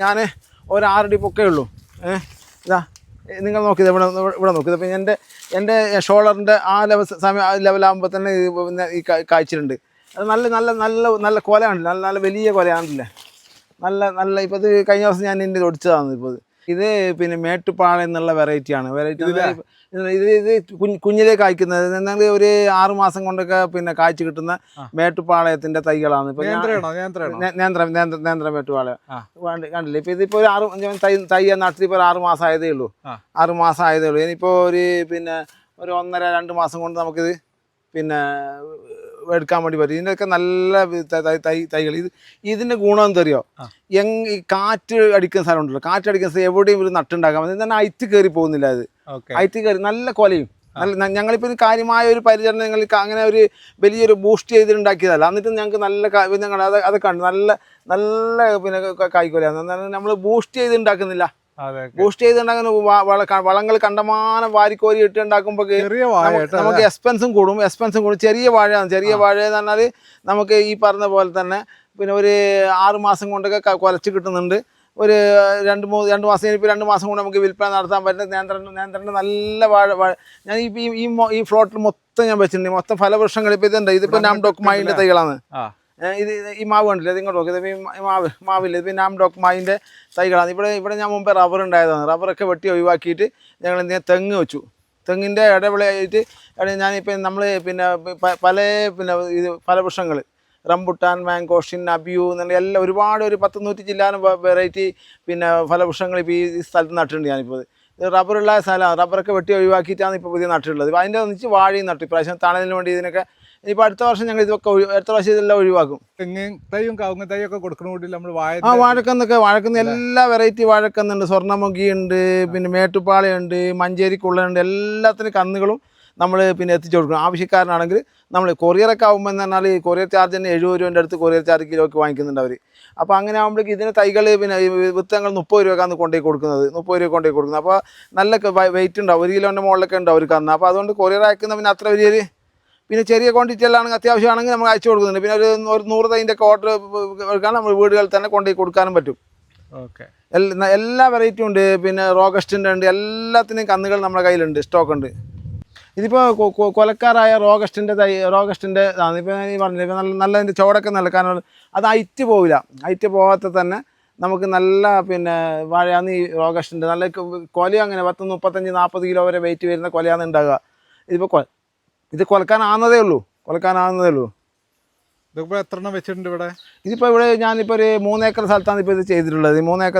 ഞാൻ ഒരു ആറടി പൊക്കേ ഉള്ളൂ. ഏഹ് ഇതാ നിങ്ങൾ നോക്കിയത് ഇവിടെ ഇവിടെ നോക്കിയത് അപ്പം എന്റെ എന്റെ ഷോളറിന്റെ ആ ലെവൽ സമയം ആ ലെവലാകുമ്പോൾ തന്നെ പിന്നെ ഈ കാഴ്ചയുണ്ട് അത് നല്ല നല്ല നല്ല നല്ല കൊലയാണ് നല്ല നല്ല വലിയ കൊലയാണല്ലേ. നല്ല നല്ല ഇപ്പോൾ ഇത് കഴിഞ്ഞ ദിവസം ഞാൻ ഇതിന്റെ ഒടിച്ചതാണ് ഇപ്പോൾ ഇത്. ഇത് പിന്നെ മേട്ടുപാള എന്നുള്ള വെറൈറ്റിയാണ് വെറൈറ്റി ഇത് ഇത് കുഞ്ഞ് കുഞ്ഞിലേ കായ്ക്കുന്നത് എന്നാൽ ഒരു ആറു മാസം കൊണ്ടൊക്കെ പിന്നെ കായ്ച്ചു കിട്ടുന്ന മേട്ടുപാളയത്തിന്റെ തൈകളാണ്. ഇപ്പൊ നേന്ത്ര നേന്ത്ര നേന്ത്ര മേട്ടുപാള ആ. കണ്ടില്ല. ഇപ്പൊ ഇതിപ്പോ ഒരു ആറ് തൈ തൈ നട്ടിട്ട് ഇപ്പൊ ഒരു ആറു മാസം ആയതേ ഉള്ളൂ. ആറു മാസം ആയതേ ഉള്ളൂ. ഇനിയിപ്പോ ഒരു പിന്നെ ഒരു ഒന്നര രണ്ട് മാസം കൊണ്ട് നമുക്കിത് പിന്നെ എടുക്കാൻ വേണ്ടി പറ്റും. ഇതിന്റെയൊക്കെ നല്ല തൈകൾ. ഇത് ഇതിന്റെ ഗുണം എന്തറിയോ. എങ് ഈ കാറ്റ് അടിക്കുന്ന സ്ഥലം ഉണ്ടല്ലോ. കാറ്റ് അടിക്കുന്ന സ്ഥലം എവിടെയും ഒരു നട്ടുണ്ടാക്കാൻ പറ്റും തന്നെ ഐറ്റ് കയറി പോകുന്നില്ല അത്. അയറ്റ് ഐറ്റ് കയറി നല്ല കൊലയും. നല്ല ഞങ്ങളിപ്പോൾ കാര്യമായ ഒരു പരിചരണം ഞങ്ങൾ അങ്ങനെ ഒരു വലിയൊരു ബൂസ്റ്റ് ചെയ്തിട്ടുണ്ടാക്കിയതല്ല. എന്നിട്ട് ഞങ്ങൾക്ക് നല്ല ഞങ്ങൾ അത് അതൊക്കെ ഉണ്ട് നല്ല നല്ല പിന്നെ കായ്ക്കൊലയാണ്. നമ്മൾ ബൂസ്റ്റ് ചെയ്ത് ഉണ്ടാക്കുന്നില്ല. ബൂസ്റ്റ് ചെയ്ത് ഉണ്ടാക്കുന്ന വള വളങ്ങൾ കണ്ടമാനം വാരിക്കോരി ഇട്ട് ഉണ്ടാക്കുമ്പോൾ നമുക്ക് എക്സ്പെൻസും കൂടും എക്സ്പെൻസും കൂടും. ചെറിയ വാഴയാണ്. ചെറിയ വാഴ എന്ന് പറഞ്ഞാൽ നമുക്ക് ഈ പറഞ്ഞ പോലെ തന്നെ പിന്നെ ഒരു ആറ് മാസം കൊണ്ടൊക്കെ കുലച്ച് കിട്ടുന്നുണ്ട്. ഒരു രണ്ട് മൂന്ന് രണ്ട് മാസം കഴിഞ്ഞപ്പോൾ രണ്ട് മാസം കൊണ്ട് നമുക്ക് വിൽപ്പന നടത്താൻ പറ്റുന്ന നേന്ത്രണ്ട് നേന്ത്രണ്ട് നല്ല വാഴ വാഴ. ഞാൻ ഈ ഈ- ഈ ഫ്ലോട്ടിൽ മൊത്തം ഞാൻ വെച്ചിട്ടുണ്ട്. മൊത്തം ഫലവൃക്ഷങ്ങൾ ഇപ്പോൾ ഇതുണ്ട്. ഇതിപ്പോൾ നാം ഡോക്ക് മായിന്റെ തൈകളാണ്. ഇത് ഈ മാവ് കണ്ടില്ലേ? ഇത് ഇങ്ങോട്ട് നോക്കി ഈ മാവ് മാവില്ല? ഇത് പിന്നെ ആംഡോക്ക് മാവിന്റെ തൈകളാണ്. ഇവിടെ ഇവിടെ ഞാൻ മുമ്പേ റബ്ബർ ഉണ്ടായതാണ്. റബ്ബറൊക്കെ വെട്ടി ഒഴിവാക്കിയിട്ട് ഞങ്ങൾ എന്ത് ചെയ്യാൻ തെങ്ങ് വെച്ചു. തെങ്ങിന്റെ ഇടവിളയായിട്ട് ഞാനിപ്പോൾ നമ്മൾ പിന്നെ പല പിന്നെ ഇത് ഫലവൃക്ഷങ്ങൾ റംബുട്ടാൻ മാങ്കോഷിൻ അബിയു എന്നുള്ള എല്ലാം ഒരുപാട് ഒരു പത്ത് നൂറ്റി ചില്ലാനും വെറൈറ്റി പിന്നെ ഫലവൃക്ഷങ്ങൾ ഇപ്പോൾ ഈ സ്ഥലത്ത് നട്ടിട്ടുണ്ട് ഞാനിപ്പോൾ റബ്ബറുള്ള സ്ഥലമാണ്. റബ്ബറൊക്കെ വെട്ടി ഒഴിവാക്കിയിട്ടാണ് ഇപ്പോൾ പുതിയ നട്ടിട്ടുള്ളത്. അതിന്റെ ഒന്നിച്ച് വാഴയും നട്ടു. ഇപ്രാവശ്യം തണലിന് വേണ്ടി ഇതിനൊക്കെ ഇനിയിപ്പോൾ അടുത്ത വർഷം ഞങ്ങൾ ഇതൊക്കെ അടുത്ത പ്രാവശ്യം ഇതെല്ലാം ഒഴിവാക്കും. തെങ്ങ് തൈയും കവുങ്ങ് തൈയൊക്കെ കൂടി നമ്മൾ വാഴ ആ വാഴക്കന്നൊക്കെ വാഴക്കന്ന് എല്ലാ വെറൈറ്റി വാഴക്കന്നുണ്ട്. സ്വർണമുഖി ഉണ്ട് പിന്നെ മേട്ടുപ്പാളയുണ്ട് മഞ്ചേരിക്കുള്ളുണ്ട് എല്ലാത്തിനും കന്നുകളും നമ്മൾ പിന്നെ എത്തിച്ചു കൊടുക്കണം. ആവശ്യക്കാരനാണെങ്കിൽ നമ്മൾ കൊറിയറൊക്കെ ആകുമ്പോൾ എന്ന് പറഞ്ഞാൽ കൊറിയർ ചാർജ് തന്നെ എഴുപത് രൂപേന്റെ അടുത്ത് കൊറിയർ ചാർജ് കിലോയ്ക്ക് വാങ്ങിക്കുന്നുണ്ട് അവർ അപ്പോൾ അങ്ങനെ ആകുമ്പോഴേക്ക് ഇതിന് തൈകൾ പിന്നെ വിത്തങ്ങൾ മുപ്പത് രൂപക്കാണ് കൊണ്ടുപോയി കൊടുക്കുന്നത്. മുപ്പത് രൂപ കൊണ്ടുപോയി കൊടുക്കുന്നത്. അപ്പോൾ നല്ല വെയിറ്റ് ഉണ്ടാവും. ഒരു കിലോന്റെ മുകളിലൊക്കെ ഉണ്ടാവും അവർ കന്ന്. അപ്പോൾ അതുകൊണ്ട് കൊറിയർ അയക്കുന്ന പിന്നെ അത്ര വലിയൊരു പിന്നെ ചെറിയ ക്വാണ്ടിറ്റി എല്ലാം അത്യാവശ്യമാണെങ്കിൽ നമ്മൾ അയച്ചു കൊടുക്കുന്നുണ്ട്. പിന്നെ ഒരു ഒരു നൂറ് തൈന്റെ ഒക്കെ ഓർഡർ എടുക്കാൻ നമ്മൾ വീടുകളിൽ തന്നെ കൊണ്ടുപോയി കൊടുക്കാനും പറ്റും. ഓക്കെ. എല്ലാ വെറൈറ്റി വെറൈറ്റിയും ഉണ്ട്. പിന്നെ റോഗസ്റ്റിന്റെ ഉണ്ട്. എല്ലാത്തിനും കന്നുകൾ നമ്മുടെ കയ്യിലുണ്ട്. സ്റ്റോക്ക് ഉണ്ട്. ഇതിപ്പോൾ കൊലക്കാരായ റോഗസ്റ്റിന്റെ തൈ റോഗസ്റ്റിന്റെ ഇപ്പോൾ ഈ പറഞ്ഞില്ല ഇപ്പോൾ നല്ല നല്ല അതിന്റെ ചോടൊക്കെ നല്ല കാരണം അത് ഐറ്റ് പോവില്ല. ഐറ്റ് പോകാത്ത തന്നെ നമുക്ക് നല്ല പിന്നെ വാഴയാന്ന് ഈ റോഗസ്റ്റിന്റെ നല്ല കൊലയും കൊല അങ്ങനെ പത്ത് മുപ്പത്തഞ്ച് നാൽപ്പത് കിലോ വരെ വെയിറ്റ് വരുന്ന കൊലയാണ് ഉണ്ടാകുക ഇതിപ്പോൾ കൊ ഇത് കൊലക്കാനാകുന്നതേ ഉള്ളൂ. കൊലക്കാനാകുന്നതേ ഉള്ളൂ. ഇതിപ്പോ എത്ര എണ്ണം വെച്ചിട്ടുണ്ട് ഇവിടെ? ഇതിപ്പോൾ ഇവിടെ ഞാനിപ്പോൾ ഒരു മൂന്നേക്കർ സ്ഥലത്താണ് ഇപ്പോൾ ഇത് ചെയ്തിട്ടുള്ളത്. മൂന്നേക്കർ